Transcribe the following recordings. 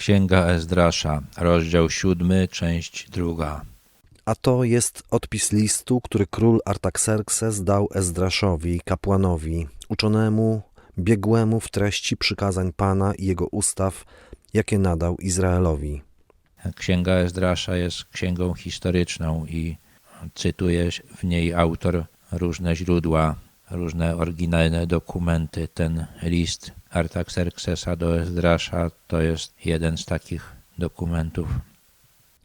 Księga Ezdrasza, rozdział siódmy, część druga. A to jest odpis listu, który król Artaxerxes dał Ezdraszowi, kapłanowi, uczonemu, biegłemu w treści przykazań Pana i jego ustaw, jakie nadał Izraelowi. Księga Ezdrasza jest księgą historyczną i cytuje w niej autor różne źródła, różne oryginalne dokumenty. Ten list Artaxerxesa do Ezdrasza to jest jeden z takich dokumentów.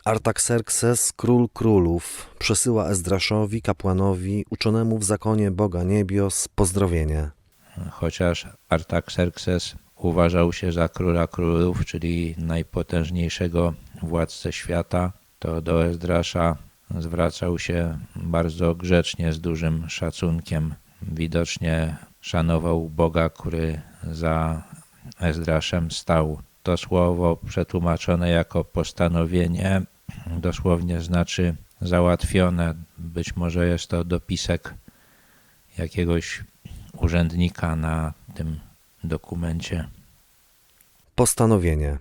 Artaxerxes, król królów, przesyła Ezdraszowi, kapłanowi, uczonemu w zakonie Boga Niebios, pozdrowienie. Chociaż Artaxerxes uważał się za króla królów, czyli najpotężniejszego władcę świata, to do Ezdrasza zwracał się bardzo grzecznie, z dużym szacunkiem. Widocznie szanował Boga, który za Ezdraszem stał. To słowo przetłumaczone jako postanowienie dosłownie znaczy załatwione. Być może jest to dopisek jakiegoś urzędnika na tym dokumencie. Postanowienie.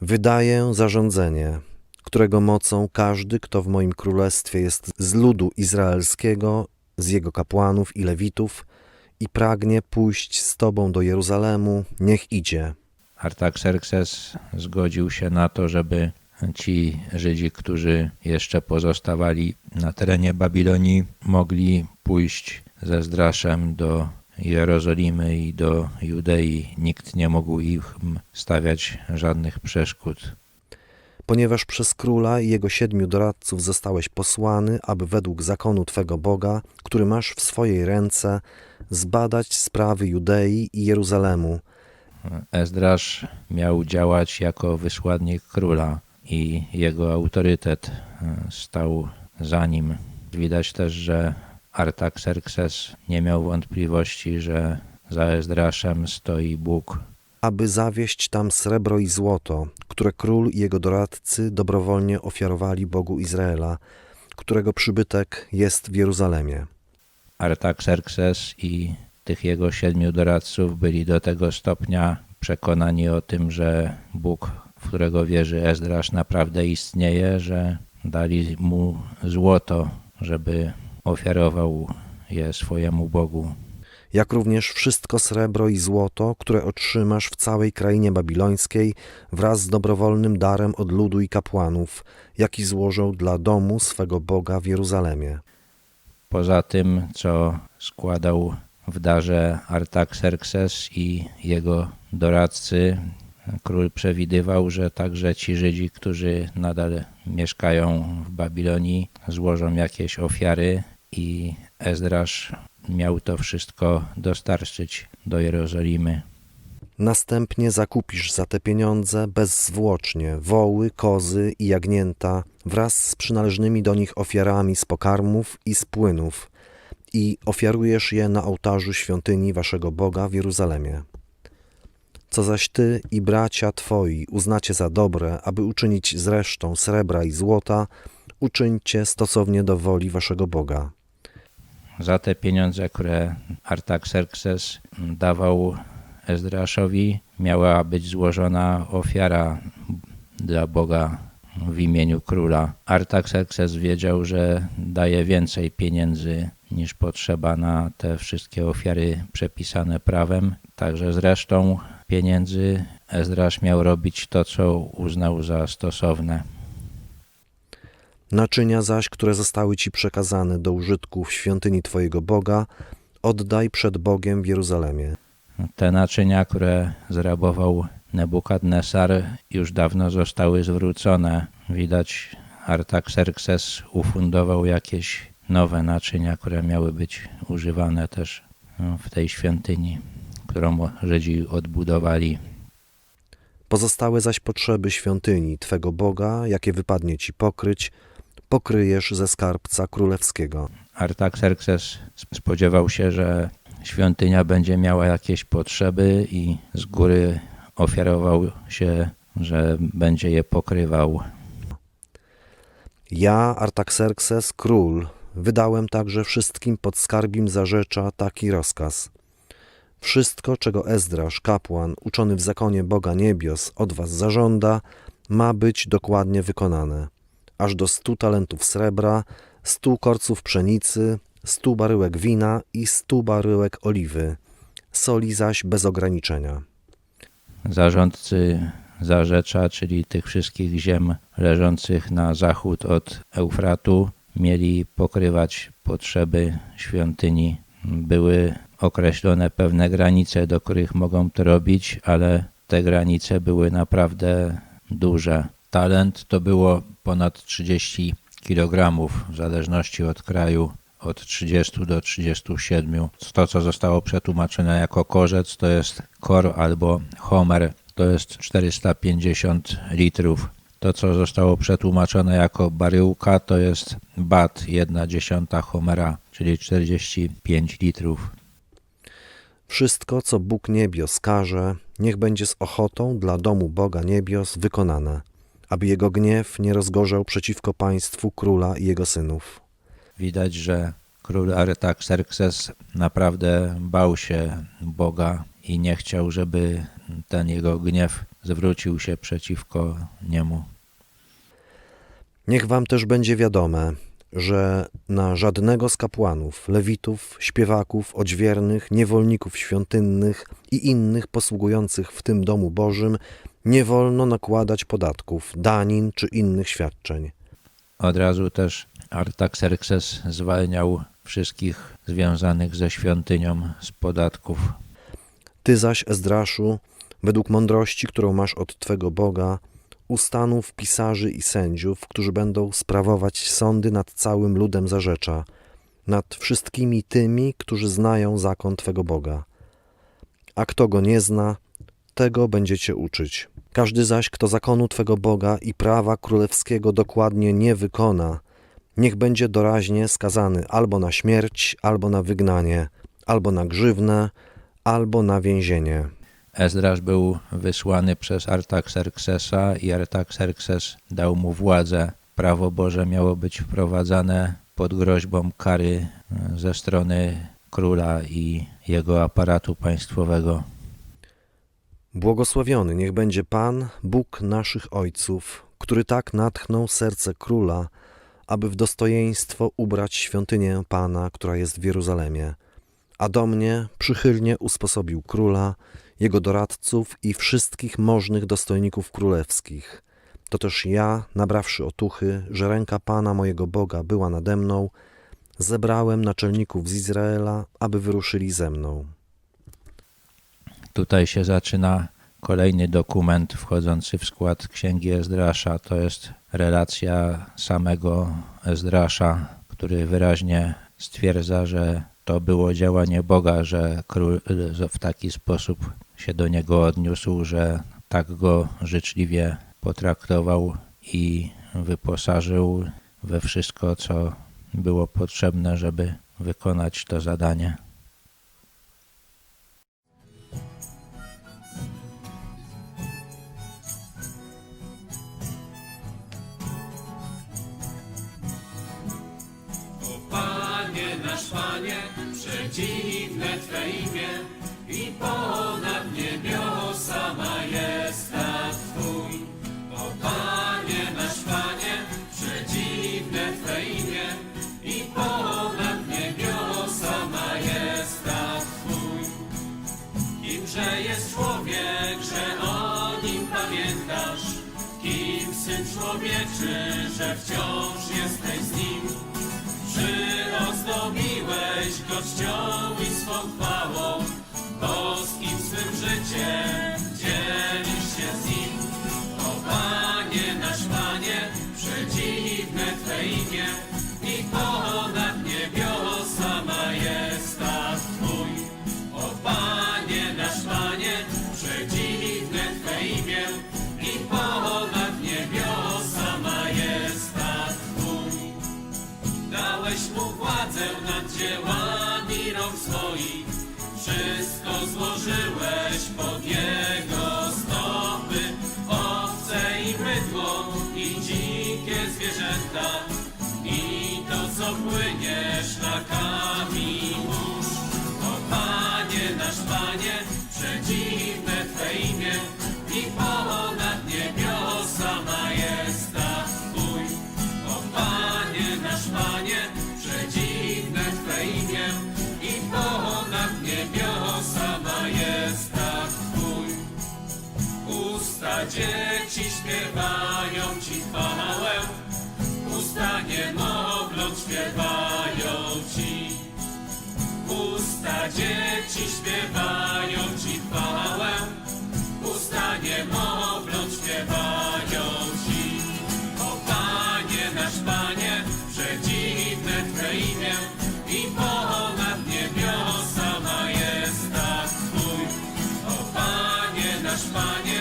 Wydaję zarządzenie, którego mocą każdy, kto w moim królestwie jest z ludu izraelskiego, z jego kapłanów i lewitów i pragnie pójść z Tobą do Jeruzalemu, niech idzie. Artaxerxes zgodził się na to, żeby ci Żydzi, którzy jeszcze pozostawali na terenie Babilonii, mogli pójść ze Zdraszem do Jerozolimy i do Judei. Nikt nie mógł im stawiać żadnych przeszkód. Ponieważ przez króla i jego siedmiu doradców zostałeś posłany, aby według zakonu Twego Boga, który masz w swojej ręce, zbadać sprawy Judei i Jeruzalemu, Ezdrasz miał działać jako wysłannik króla i jego autorytet e, stał za nim. Widać też, że Artaxerxes nie miał wątpliwości, że za Ezdraszem stoi Bóg. aby zawieść tam srebro i złoto, które król i jego doradcy dobrowolnie ofiarowali Bogu Izraela, którego przybytek jest w Jeruzalemie. Artaxerxes i tych jego siedmiu doradców byli do tego stopnia przekonani o tym, że Bóg, w którego wierzy Ezdrasz, naprawdę istnieje, że dali mu złoto, żeby ofiarował je swojemu Bogu. Jak również wszystko srebro i złoto, które otrzymasz w całej krainie babilońskiej wraz z dobrowolnym darem od ludu i kapłanów, jaki złożą dla domu swego Boga w Jeruzalemie. Poza tym, co składał w darze Artaxerxes i jego doradcy, król przewidywał, że także ci Żydzi, którzy nadal mieszkają w Babilonii, złożą jakieś ofiary i Ezdrasz miał to wszystko dostarczyć do Jerozolimy. Następnie zakupisz za te pieniądze bezzwłocznie woły, kozy i jagnięta wraz z przynależnymi do nich ofiarami z pokarmów i z płynów i ofiarujesz je na ołtarzu świątyni waszego Boga w Jeruzalemie. Co zaś ty i bracia twoi uznacie za dobre, aby uczynić z resztą srebra i złota, uczyńcie stosownie do woli waszego Boga. Za te pieniądze, które Artaxerxes dawał Ezdraszowi, miała być złożona ofiara dla Boga w imieniu króla. Artaxerxes wiedział, że daje więcej pieniędzy niż potrzeba na te wszystkie ofiary przepisane prawem. Także z resztą pieniędzy Ezdrasz miał robić to, co uznał za stosowne. Naczynia zaś, które zostały ci przekazane do użytku w świątyni twojego Boga, oddaj przed Bogiem w Jeruzalemie. Te naczynia, które zrabował Nebukadnesar, już dawno zostały zwrócone. Widać, Artaxerxes ufundował jakieś nowe naczynia, które miały być używane też w tej świątyni, którą Żydzi odbudowali. Pozostałe zaś potrzeby świątyni Twego Boga, jakie wypadnie Ci pokryć, pokryjesz ze skarbca królewskiego. Artaxerxes spodziewał się, że świątynia będzie miała jakieś potrzeby i z góry ofiarował się, że będzie je pokrywał. Ja, Artaxerxes, król, wydałem także wszystkim podskarbim zarzecza taki rozkaz. Wszystko, czego Ezdrasz, kapłan, uczony w zakonie Boga Niebios, od was zażąda, ma być dokładnie wykonane. Aż do stu talentów srebra, stu korców pszenicy, stu baryłek wina i stu baryłek oliwy, soli zaś bez ograniczenia. Zarządcy Zarzecza, czyli tych wszystkich ziem leżących na zachód od Eufratu, mieli pokrywać potrzeby świątyni. Były określone pewne granice, do których mogą to robić, ale te granice były naprawdę duże. Talent to było ponad 30 kg, w zależności od kraju, od 30 do 37. To, co zostało przetłumaczone jako korzec, to jest kor albo homer, to jest 450 litrów. To, co zostało przetłumaczone jako baryłka, to jest bat, 1 dziesiąta homera, czyli 45 litrów. Wszystko, co Bóg Niebios każe, niech będzie z ochotą dla domu Boga Niebios wykonane, aby jego gniew nie rozgorzał przeciwko państwu króla i jego synów. Widać, że król Artaxerxes naprawdę bał się Boga i nie chciał, żeby ten jego gniew zwrócił się przeciwko niemu. Niech wam też będzie wiadome, że na żadnego z kapłanów, lewitów, śpiewaków, odźwiernych, niewolników świątynnych i innych posługujących w tym domu Bożym nie wolno nakładać podatków, danin czy innych świadczeń. Od razu też Artaxerxes zwalniał wszystkich związanych ze świątynią z podatków. Ty zaś, Ezdraszu, według mądrości, którą masz od Twego Boga, ustanów pisarzy i sędziów, którzy będą sprawować sądy nad całym ludem zarzecza, nad wszystkimi tymi, którzy znają zakon Twego Boga. A kto go nie zna, tego będziecie uczyć. Każdy zaś, kto zakonu Twego Boga i prawa królewskiego dokładnie nie wykona, niech będzie doraźnie skazany albo na śmierć, albo na wygnanie, albo na grzywnę, albo na więzienie. Ezdrasz był wysłany przez Artaxerxesa i Artaxerxes dał mu władzę. Prawo Boże miało być wprowadzane pod groźbą kary e, ze strony króla i jego aparatu państwowego. Błogosławiony niech będzie Pan, Bóg naszych ojców, który tak natchnął serce króla, aby w dostojeństwo ubrać świątynię Pana, która jest w Jeruzalemie. A do mnie przychylnie usposobił króla, jego doradców i wszystkich możnych dostojników królewskich. To też ja, nabrawszy otuchy, że ręka Pana mojego Boga była nade mną, zebrałem naczelników z Izraela, aby wyruszyli ze mną. Tutaj się zaczyna kolejny dokument wchodzący w skład Księgi Ezdrasza. To jest relacja samego Ezdrasza, który wyraźnie stwierdza, że to było działanie Boga, że król w taki sposób się do niego odniósł, że tak go życzliwie potraktował i wyposażył we wszystko, co było potrzebne, żeby wykonać to zadanie. Nasz Panie, przedziwne Twe imię i ponad człowiek, że o nim pamiętasz? Kim Syn Człowieczy, że wciąż swoich, wszystko złożyłeś pod jego dzieci śpiewają Ci chwałę, usta nie mogą śpiewają Ci. Usta dzieci śpiewają Ci chwałę, usta nie mogą śpiewają Ci. O Panie, nasz Panie, przedziwne Twe imię i ponad niebiosa majestat Twój. O Panie, nasz Panie,